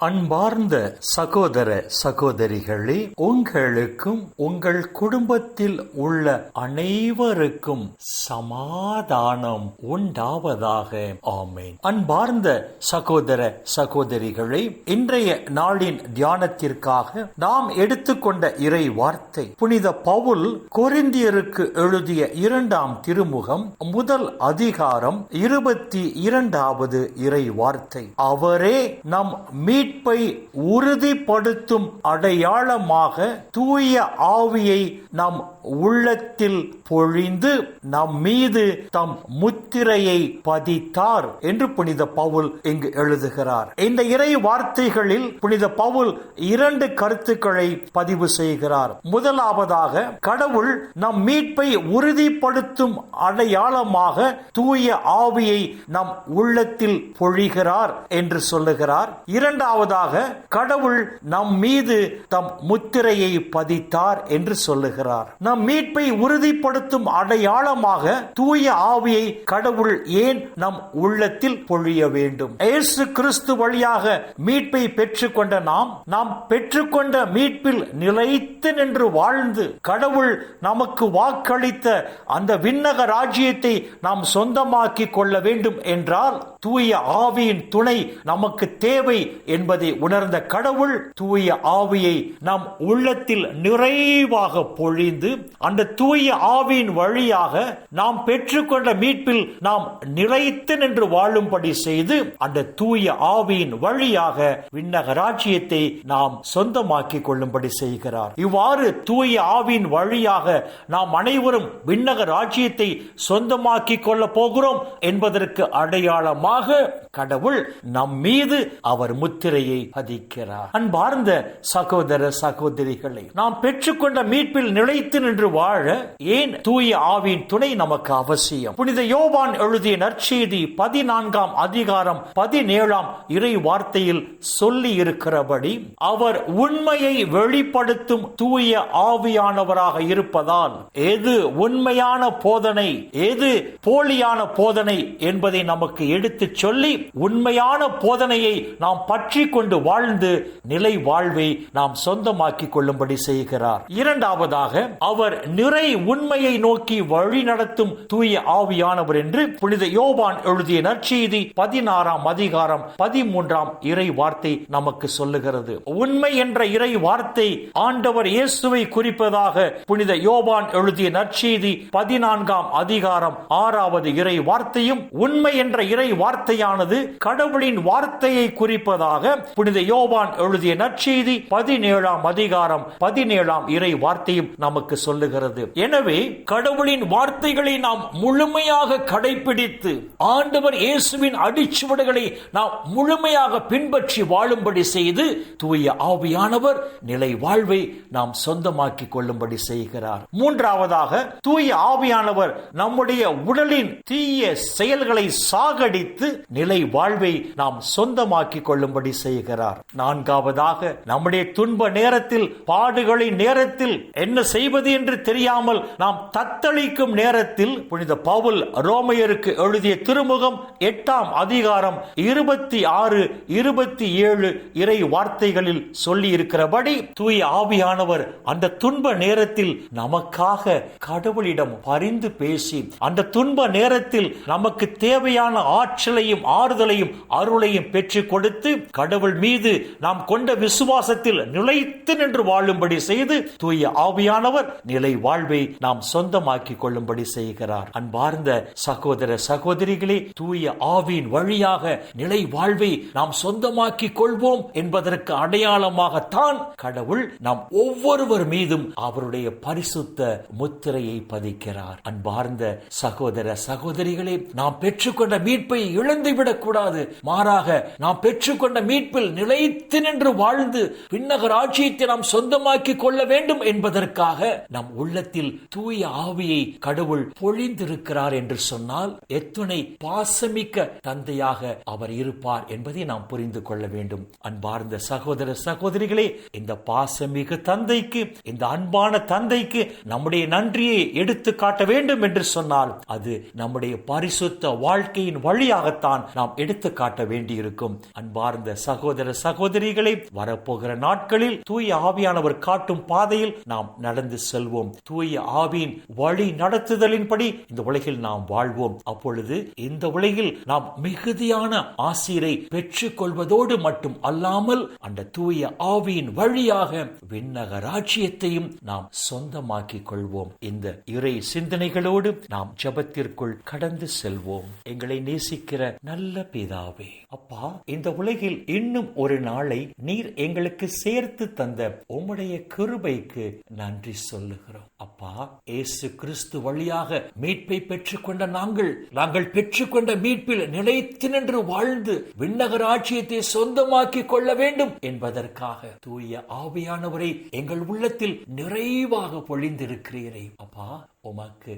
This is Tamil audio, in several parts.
அன்பார்ந்த சகோதர சகோதரிகளே உங்களுக்கும் உங்கள் குடும்பத்தில் உள்ள அனைவருக்கும் சமாதானம் உண்டாவதாக. ஆமேன். அன்பார்ந்த சகோதர சகோதரிகளே இன்றைய நாளின் தியானத்திற்காக நாம் எடுத்துக்கொண்ட இறை வார்த்தை புனித பவுல் கொரிந்தியருக்கு எழுதிய இரண்டாம் திருமுகம் முதல் அதிகாரம் இருபத்தி இரண்டாவது இறை வார்த்தை அவரே நம் மீட் மீட்பை உறுதிப்படுத்தும் அடையாளமாக தூய ஆவியை நம் உள்ளத்தில் பொழிந்து நம் மீது தம் முத்திரையை பதித்தார் என்று புனித பவுல் இங்கு எழுதுகிறார். இந்த இறை வார்த்தைகளில் புனித பவுல் இரண்டு கருத்துக்களை பதிவு செய்கிறார். முதலாவதாக கடவுள் நம் மீட்பை உறுதிப்படுத்தும் அடையாளமாக தூய ஆவியை நம் உள்ளத்தில் பொழிகிறார் என்று சொல்லுகிறார். இரண்டாவது முதலாவதாக கடவுள் நம் மீது தம் முத்திரையை பதித்தார் என்று சொல்லுகிறார். நம் மீட்பை உறுதிப்படுத்தும் அடையாளமாக தூய ஆவியை கடவுள் ஏன் நம் உள்ளத்தில் பொழிய வேண்டும்? இயேசு கிறிஸ்து வழியாக மீட்பை பெற்றுக்கொண்ட நாம் நாம் பெற்றுக்கொண்ட மீட்பில் நிலைத்து நின்று வாழ்ந்து கடவுள் நமக்கு வாக்களித்த அந்த விண்ணக ராஜ்யத்தை நாம் சொந்தமாக்கி கொள்ள வேண்டும் என்றால் தூய ஆவியின் துணை நமக்கு தேவை என்பதை உணர்ந்த கடவுள் தூய ஆவியை நம் உள்ளத்தில் நிறைவாக பொழிந்து அந்த தூய ஆவியின் வழியாக நாம் பெற்றுக்கொண்ட மீட்பில் நாம் நிலைத்து நின்று வாழும்படி செய்து அந்த தூய ஆவியின் வழியாக விண்ணக ராஜ்யத்தை நாம் சொந்தமாக்கிக் கொள்ளும்படி செய்கிறார். இவ்வாறு தூய ஆவியின் வழியாக நாம் அனைவரும் விண்ணக ராஜ்யத்தை சொந்தமாக்கிக் கொள்ள போகிறோம் என்பதற்கு அடையாளமாக கடவுள் நம் மீது அவர் முத்திரையை பதிக்கிறார். அன்பார்ந்த சகோதர சகோதரிகளை நாம் பெற்றுக்கொண்ட மீட்பில் நிலைத்து நின்று வாழ ஏன் தூய ஆவியின் துணை நமக்கு அவசியம்? புனித யோவான் எழுதிய நற்செய்தி பதினான்காம் அதிகாரம் பதினேழாம் இறை வார்த்தையில் சொல்லி இருக்கிறபடி அவர் உண்மையை வெளிப்படுத்தும் தூய ஆவியானவராக இருப்பதால் எது உண்மையான போதனை எது போலியான போதனை என்பதை நமக்கு எடுத்து எடுத்து சொல்லி உண்மையான போதனையை நாம் பற்றி கொண்டு வாழ்ந்து நிலை வாழ்வை நாம் சொந்தமாக்கிக் கொள்ளும்படி செய்கிறார். இரண்டாவதாக அவர் நிறை உண்மையை நோக்கி வழி நடத்தும் தூய ஆவியானவர் என்று புனித யோபான் எழுதிய நற்செய்தி பதினாறாம் அதிகாரம் பதிமூன்றாம் இறை வார்த்தை நமக்கு சொல்லுகிறது. உண்மை என்ற இறை வார்த்தை ஆண்டவர் இயேசுவை குறிப்பதாக புனித யோபான் எழுதிய நற்செய்தி பதினான்காம் அதிகாரம் ஆறாவது இறை வார்த்தையும் உண்மை என்ற இறை வார்த்தை வார்த்தையானது கடவுளின் வார்த்தையை குறிப்பதாக புனித யோவான் எழுதிய நற்செய்தி பதினேழாம் அதிகாரம் பதினேழாம் இறை வார்த்தையும் நமக்கு சொல்லுகிறது. எனவே கடவுளின் வார்த்தைகளை நாம் முழுமையாக கடைபிடித்து ஆண்டவர் இயேசுவின் அடிச்சுவடுகளை நாம் முழுமையாக பின்பற்றி வாழும்படி செய்து தூய ஆவியானவர் நிலை வாழ்வை நாம் சொந்தமாக்கி கொள்ளும்படி செய்கிறார். மூன்றாவதாக தூய ஆவியானவர் நம்முடைய உடலின் தீய செயல்களை சாகடித்து நிலை வாழ்வை நாம் சொந்தமாக்கிக் கொள்ளும்படி செய்கிறார். நான்காவதாக நம்முடைய துன்ப நேரத்தில் பாடுகளின் நேரத்தில் என்ன செய்வது என்று தெரியாமல் நாம் தத்தளிக்கும் நேரத்தில் புனித பவுல் ரோமையருக்கு எழுதிய திருமுகம் எட்டாம் அதிகாரம் இருபத்தி ஆறு இருபத்தி ஏழு இறை வார்த்தைகளில் சொல்லி இருக்கிறபடி தூய ஆவியானவர் அந்த துன்ப நேரத்தில் நமக்காக கடவுளிடம் பரிந்து பேசி அந்த துன்ப நேரத்தில் நமக்கு தேவையான ஆற்றலையும் ஆறுதலையும் அருளையும் பெற்றுக் கொடுத்து கடவுள் மீது நாம் கொண்ட விசுவாசத்தில் நிலைத்து நின்று வாழும்படி செய்து தூய ஆவியானவர் நிலை வாழ்வை நாம் சொந்தமாக்கி கொள்ளும்படி செய்கிறார். அன்பார்ந்த சகோதர சகோதரிகளே தூய ஆவியின் வழியாக நிலை வாழ்வை நாம் சொந்தமாக்கி கொள்வோம் என்பதற்கு அடையாளமாகத்தான் கடவுள் நாம் ஒவ்வொருவர் மீதும் அவருடைய பரிசுத்த முத்திரையை பதிக்கிறார். அன்பார்ந்த சகோதர சகோதரிகளே நாம் பெற்றுக்கொண்ட மீட்பை இழந்துவிடக் கூடாது மாறாக நாம் பெற்றுக்கொண்ட மீட்பில் நிலைத்து நின்று வாழ்ந்து பின்னகர் ஆட்சியத்தை நாம் சொந்தமாக்கி கொள்ள வேண்டும் என்பதற்காக நம் உள்ளத்தில் தூய ஆவியை கடவுள் பொழிந்திருக்கிறார் என்று சொன்னால் எத்துணை பாசமிக்க தந்தையாக அவர் இருப்பார் என்பதை நாம் புரிந்து கொள்ள வேண்டும். அன்பார்ந்த சகோதர சகோதரிகளே இந்த பாசமிகு தந்தைக்கு இந்த அன்பான தந்தைக்கு நம்முடைய நன்றியை எடுத்து காட்ட வேண்டும் என்று சொன்னால் அது நம்முடைய பரிசுத்த வாழ்க்கையின் வழியாக மூலமாகத்தான் நாம் எடுத்து காட்ட வேண்டியிருக்கும். அன்பார்ந்த சகோதர சகோதரிகளை வரப்போகிற நாட்களில் தூய ஆவியானவர் காட்டும் பாதையில் நாம் நடந்து செல்வோம். தூய ஆவியின் வழி நடத்துதலின்படி இந்த உலகில் நாம் வாழ்வோம். அப்பொழுது இந்த உலகில் நாம் மிகுதியான ஆசிரை பெற்றுக் கொள்வதோடு மட்டும் அல்லாமல் அந்த தூய ஆவியின் வழியாக விண்ணக ராஜ்யத்தையும் நாம் சொந்தமாக்கிக் கொள்வோம். இந்த இறை சிந்தனைகளோடு நாம் ஜபத்திற்குள் கடந்து செல்வோம். எங்களை இருக்கிற நல்ல பிதாவே. அப்பா இந்த உலகில் இன்னும் ஒரு நாளை நீர் எங்களுக்கு சேர்த்து தந்த உம்முடைய கிருபைக்கு நன்றி சொல்லுகிறோம். அப்பா ஏசு கிறிஸ்து வழியாக மீட்பை பெற்றுக்கொண்ட நாங்கள் நாங்கள் பெற்றுக்கொண்ட மீட்பில் நிலைத்து நின்று வாழ்ந்து விண்ணகராட்சியத்தை சொந்தமாக்கி சொந்தமாக்கிக் கொள்ள வேண்டும் என்பதற்காக தூய ஆவியானவரை எங்கள் உள்ளத்தில் நிறைவாக பொழிந்திருக்கிறீரே. அப்பா உமக்கு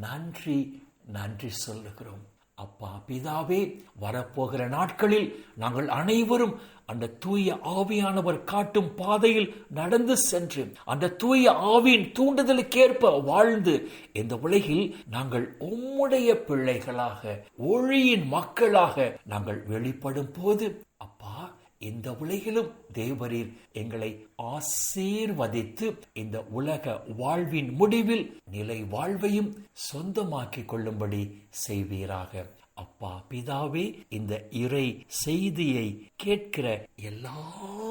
நன்றி நன்றி சொல்லுகிறோம். அப்பா பிதாவே வரப்போகிற நாட்களில் நாங்கள் அனைவரும் அந்த தூய ஆவியானவர் காட்டும் பாதையில் நடந்து சென்று அந்த தூய ஆவியின் தூண்டுதலுக்கேற்ப வாழ்ந்து இந்த உலகில் நாங்கள் உம்முடைய பிள்ளைகளாக ஒளியின் மக்களாக நாங்கள் வெளிப்படும் போது அப்பா இந்த உலகிலும் தேவரீர் எங்களை ஆசீர்வதித்து இந்த உலக வாழ்வின் முடிவில் நிலை வாழ்வையும் சொந்தமாக்கிக் கொள்ளும்படி செய்வீராக. அப்பா பிதாவே இந்த இறை செய்தியை கேட்கிற எல்லா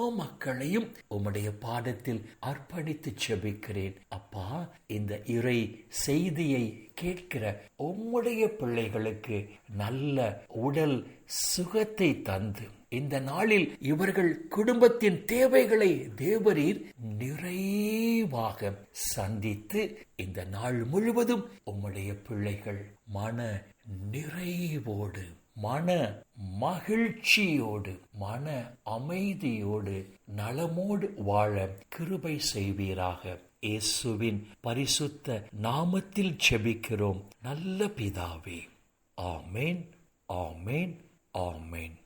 மக்களையும் உம்முடைய பாடத்தில் அர்ப்பணித்து செபிக்கிறேன். அப்பா இந்த இறை செய்தியை கேட்கிற உம்முடைய பிள்ளைகளுக்கு நல்ல உடல் சுகத்தை தந்து இந்த நாளில் இவர்கள் குடும்பத்தின் தேவைகளை தேவரீர் முன்பாக சந்தித்து இந்த நாள் முழுவதும் உம்முடைய பிள்ளைகள் மன நிறைவோடு மன மகிழ்ச்சியோடு மன அமைதியோடு நலமோடு வாழ கிருபை செய்வீராக. இயேசுவின் பரிசுத்த நாமத்தில் செபிக்கிறோம் நல்ல பிதாவே. ஆமேன் ஆமேன் ஆமேன்.